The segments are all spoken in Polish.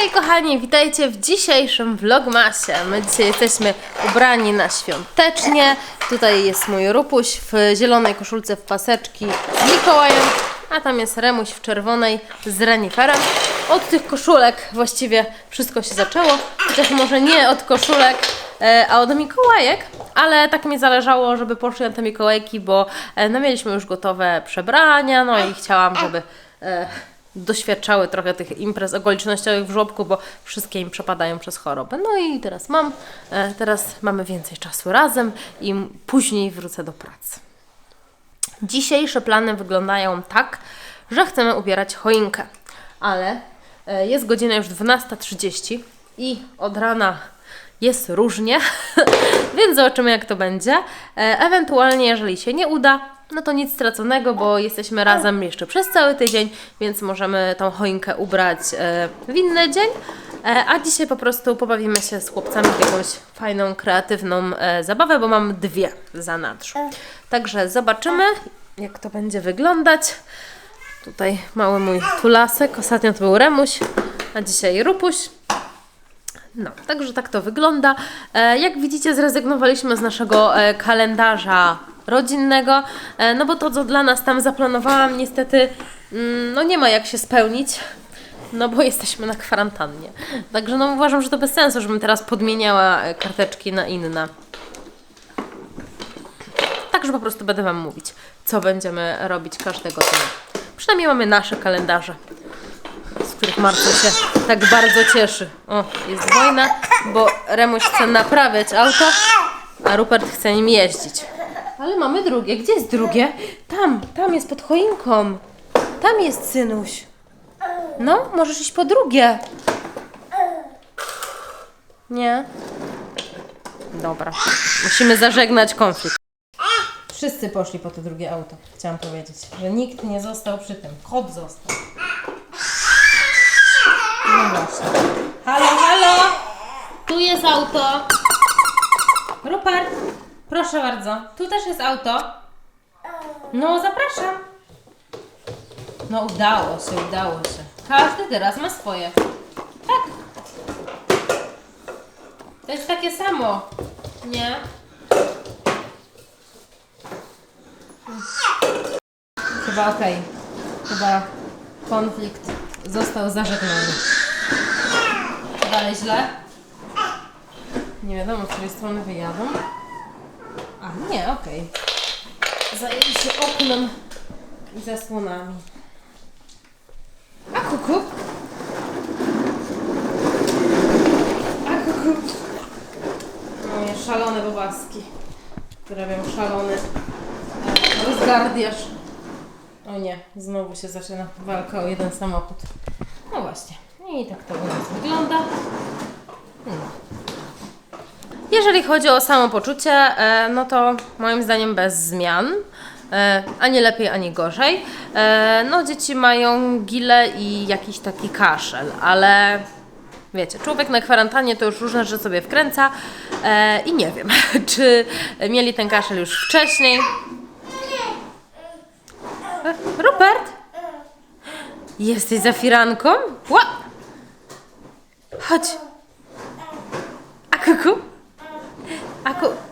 Hej, kochani, witajcie w dzisiejszym vlogmasie. My dzisiaj jesteśmy ubrani na świątecznie. Tutaj jest mój Rupuś w zielonej koszulce w paseczki z Mikołajem, a tam jest Remuś w czerwonej z reniferem. Od tych koszulek właściwie wszystko się zaczęło, chociaż może nie od koszulek, e, a od Mikołajek, ale tak mi zależało, żeby poszły na te Mikołajki, bo e, no, mieliśmy już gotowe przebrania, no i chciałam, żeby e, doświadczały trochę tych imprez okolicznościowych w żłobku, bo wszystkie im przepadają przez chorobę. No i teraz mam, e, teraz mamy więcej czasu razem i później wrócę do pracy. Dzisiejsze plany wyglądają tak, że chcemy ubierać choinkę, ale e, jest godzina już 12.30 i od rana jest różnie, więc zobaczymy jak to będzie. E, Ewentualnie, jeżeli się nie uda, no to nic straconego, bo jesteśmy razem jeszcze przez cały tydzień, więc możemy tą choinkę ubrać e, w inny dzień. E, A dzisiaj po prostu pobawimy się z chłopcami w jakąś fajną, kreatywną e, zabawę, bo mam dwie w zanadrzu. Także zobaczymy, jak to będzie wyglądać. Tutaj mały mój tulasek, ostatnio to był Remuś, a dzisiaj Rupuś. No, także tak to wygląda. Jak widzicie, zrezygnowaliśmy z naszego kalendarza rodzinnego, e, no bo to, co dla nas tam zaplanowałam, niestety, mm, no nie ma jak się spełnić. No bo jesteśmy na kwarantannie. Także no uważam, że to bez sensu, żebym teraz podmieniała e, karteczki na inne. Także po prostu będę Wam mówić, co będziemy robić każdego dnia. Przynajmniej mamy nasze kalendarze, z których Marcel się tak bardzo cieszy. O, jest wojna, bo Remuś chce naprawiać auto, a Rupert chce nim jeździć. Ale mamy drugie. Gdzie jest drugie? Tam, tam jest pod choinką. Tam jest synuś. No, możesz iść po drugie. Nie? Dobra. Musimy zażegnać konflikt. Wszyscy poszli po to drugie auto. Chciałam powiedzieć, że nikt nie został przy tym. Kot został. No właśnie. Halo, halo! Tu jest auto. Rupert, proszę bardzo. Tu też jest auto. No, zapraszam. No, udało się, udało się. Każdy teraz ma swoje. Tak. To jest takie samo. Nie? Chyba okej. Chyba konflikt został zażegnany. Dalej źle? Nie wiadomo, z której strony wyjadą. Nie, okej. Zajęli się oknem i zasłonami. A kuku? A kuku? Moje szalone bobaski, które robią szalony e, rozgardiaż. O nie, znowu się zaczyna walka o jeden samochód. No właśnie. I tak to u nas wygląda. No. Jeżeli chodzi o samopoczucie, e, no to moim zdaniem bez zmian. E, ani lepiej, ani gorzej. E, no, dzieci mają gile i jakiś taki kaszel, ale wiecie, człowiek na kwarantannie to już różne rzeczy sobie wkręca i nie wiem, czy mieli ten kaszel już wcześniej. Rupert? Jesteś za firanką? Ła! Chodź. A kuku?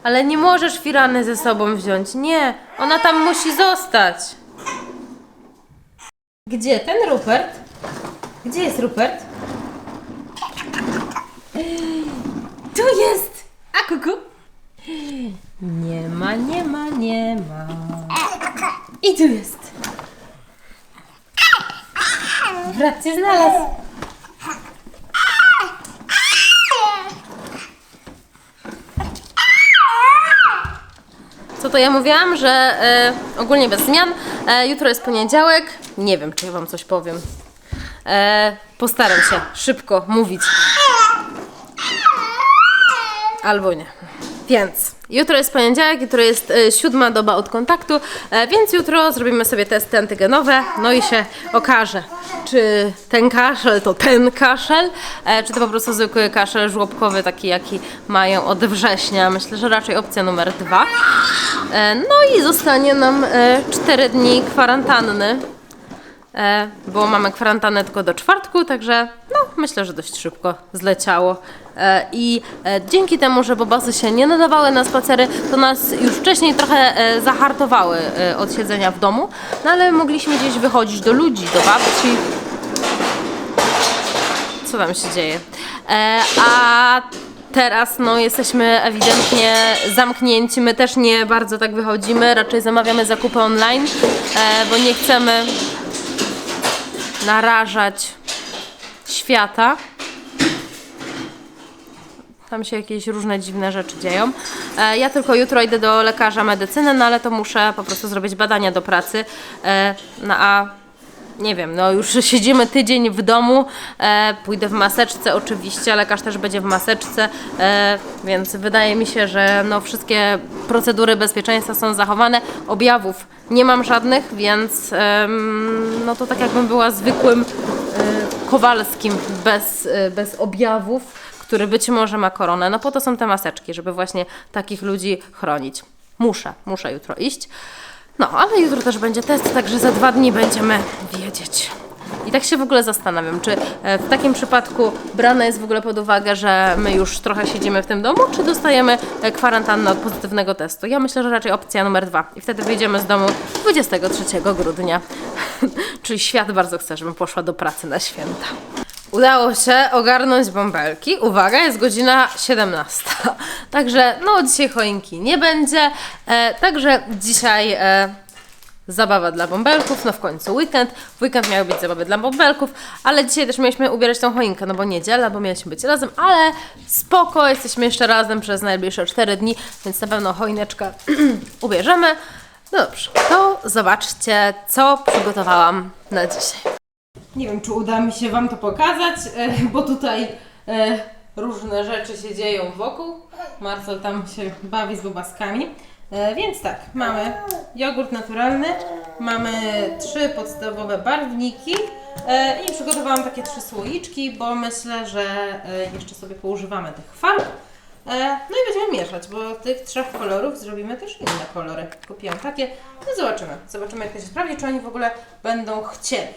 Ale nie możesz firany ze sobą wziąć. Nie, ona tam musi zostać. Gdzie ten Rupert? Gdzie jest Rupert? Tu jest! A kuku? Nie ma, nie ma, nie ma. I tu jest. Brat cię znalazł. Co to ja mówiłam, że e, ogólnie bez zmian. E, jutro jest poniedziałek. Nie wiem, czy ja Wam coś powiem. E, postaram się szybko mówić. Albo nie. Więc jutro jest poniedziałek, jutro jest e, siódma doba od kontaktu, e, więc jutro zrobimy sobie testy antygenowe, no i się okaże, czy ten kaszel to ten kaszel, e, czy to po prostu zwykły kaszel żłobkowy, taki jaki mają od września. Myślę, że raczej opcja numer dwa. No i zostanie nam 4 dni kwarantanny, bo mamy kwarantannę tylko do czwartku, także no myślę, że dość szybko zleciało. E, I e, dzięki temu, że bobasy się nie nadawały na spacery, to nas już wcześniej trochę e, zahartowały e, od siedzenia w domu, no ale mogliśmy gdzieś wychodzić do ludzi, do babci, co tam się dzieje. E, a teraz no, jesteśmy ewidentnie zamknięci. My też nie bardzo tak wychodzimy, raczej zamawiamy zakupy online, e, bo nie chcemy narażać świata. Tam się jakieś różne dziwne rzeczy dzieją. E, ja tylko jutro idę do lekarza medycyny, no ale to muszę po prostu zrobić badania do pracy. E, no a nie wiem, no już siedzimy tydzień w domu, e, pójdę w maseczce oczywiście, lekarz też będzie w maseczce, e, więc wydaje mi się, że no wszystkie procedury bezpieczeństwa są zachowane, objawów nie mam żadnych, więc em, no to tak jakbym była zwykłym e, Kowalskim bez, e, bez objawów, który być może ma koronę. No po to są te maseczki, żeby właśnie takich ludzi chronić. Muszę, muszę jutro iść. No, ale jutro też będzie test, także za dwa dni będziemy wiedzieć. I tak się w ogóle zastanawiam, czy e, w takim przypadku brane jest w ogóle pod uwagę, że my już trochę siedzimy w tym domu, czy dostajemy e, kwarantannę od pozytywnego testu. Ja myślę, że raczej opcja numer dwa. I wtedy wyjdziemy z domu 23 grudnia. Czyli świat bardzo chce, żebym poszła do pracy na święta. Udało się ogarnąć bąbelki. Uwaga, jest godzina 17. Także no dzisiaj choinki nie będzie. E, także dzisiaj e, zabawa dla bąbelków. No w końcu weekend. W weekend miały być zabawy dla bąbelków, ale dzisiaj też mieliśmy ubierać tą choinkę, no bo niedziela, bo mieliśmy być razem, ale spoko, jesteśmy jeszcze razem przez najbliższe 4 dni, więc na pewno choineczkę ubierzemy. No dobrze, to zobaczcie, co przygotowałam na dzisiaj. Nie wiem, czy uda mi się Wam to pokazać, e, bo tutaj e, różne rzeczy się dzieją wokół. Marcel tam się bawi z bobaskami. E, Więc tak, mamy jogurt naturalny, mamy trzy podstawowe barwniki i przygotowałam takie trzy słoiczki, bo myślę, że jeszcze sobie poużywamy tych farb. No i będziemy mieszać, bo tych trzech kolorów zrobimy też inne kolory. Kupiłam takie, no zobaczymy. Zobaczymy jak to się sprawdzi, czy oni w ogóle będą chcieli.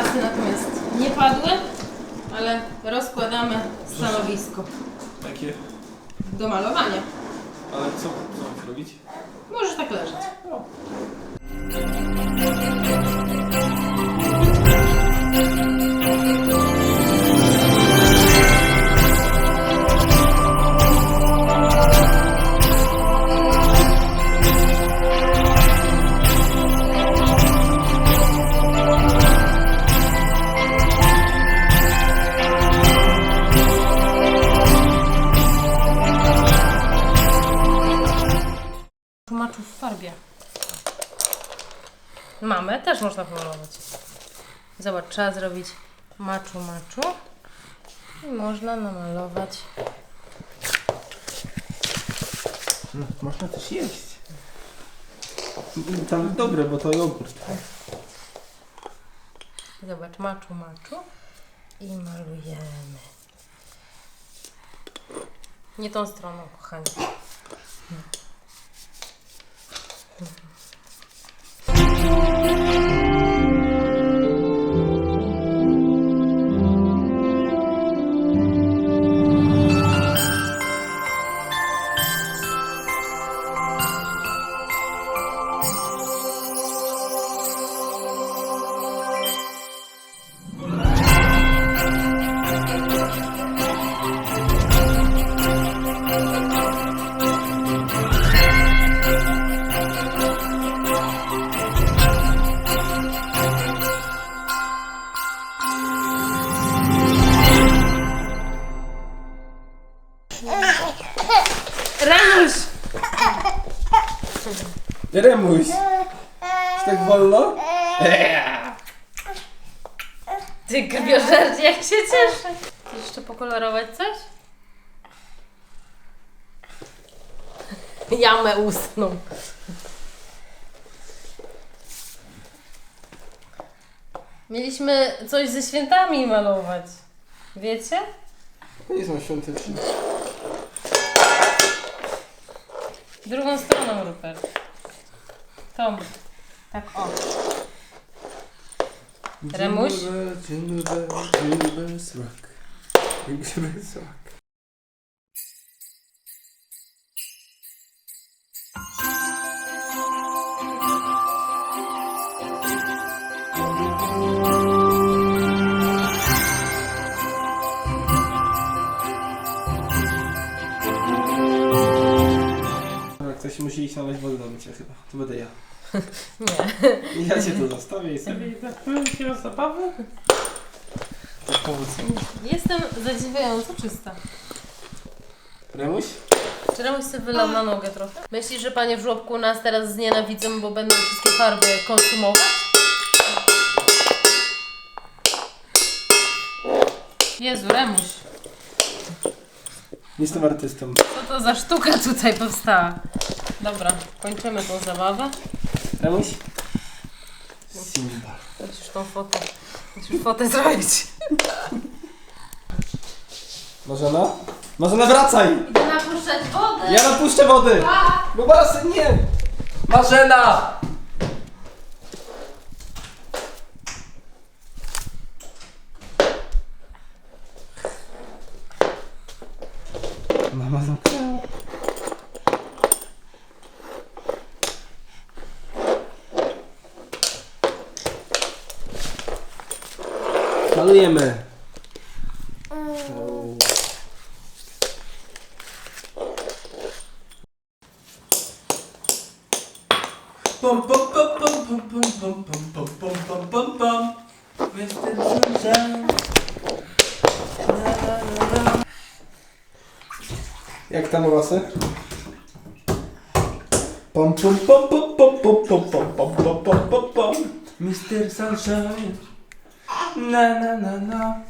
Bobasy natomiast nie padły, ale rozkładamy stanowisko Takie. do malowania. Ale co, co mam zrobić? Możesz tak leżeć. Tłumaczu trzeba zrobić maczu maczu i można namalować. No, można też jeść. Tam dobre, bo to jogurt. Zobacz, maczu maczu i malujemy. Nie tą stroną, kochani. Remuś! Remuś! Czy tak wolno? Ty krwiożercie, jak się cieszę. Chcesz jeszcze pokolorować coś? Jamę ustną. Mieliśmy coś ze świętami malować. Wiecie? To nie są świąteczne. Drugą stroną, Rupert. Tom. Tak o. Remuś? Jingle bell, jingle bell, jingle bells rock. Jingle bells rock. Ktoś musi iść nalać wodę do mycia chyba, to będę ja. Nie. Ja cię tu zostawię i sobie i tak ci o zabawę. To powodzenia. Jestem zadziwiająco czysta. Remuś? Czy Remuś sobie wylał na nogę trochę? Myślisz, że panie w żłobku nas teraz znienawidzą, bo będą wszystkie farby konsumować? Jezu, Remuś, Jestem artystą. co to za sztuka tutaj powstała? Dobra, kończymy tą zabawę. Remuś? Simba. Musisz tą fotę, musisz fotę zrobić. Marzena? Marzena wracaj! Idę napuszczać wodę. Ja napuszczę wody! Bo basen nie! Marzena! Pom pom pom pom pom pom pom pom pom pom pom pom na, na. Jak tam łasy? Pom pom pom pom pom pom pom pom pom pom pom pom pom Mr. Sunshine Na na na na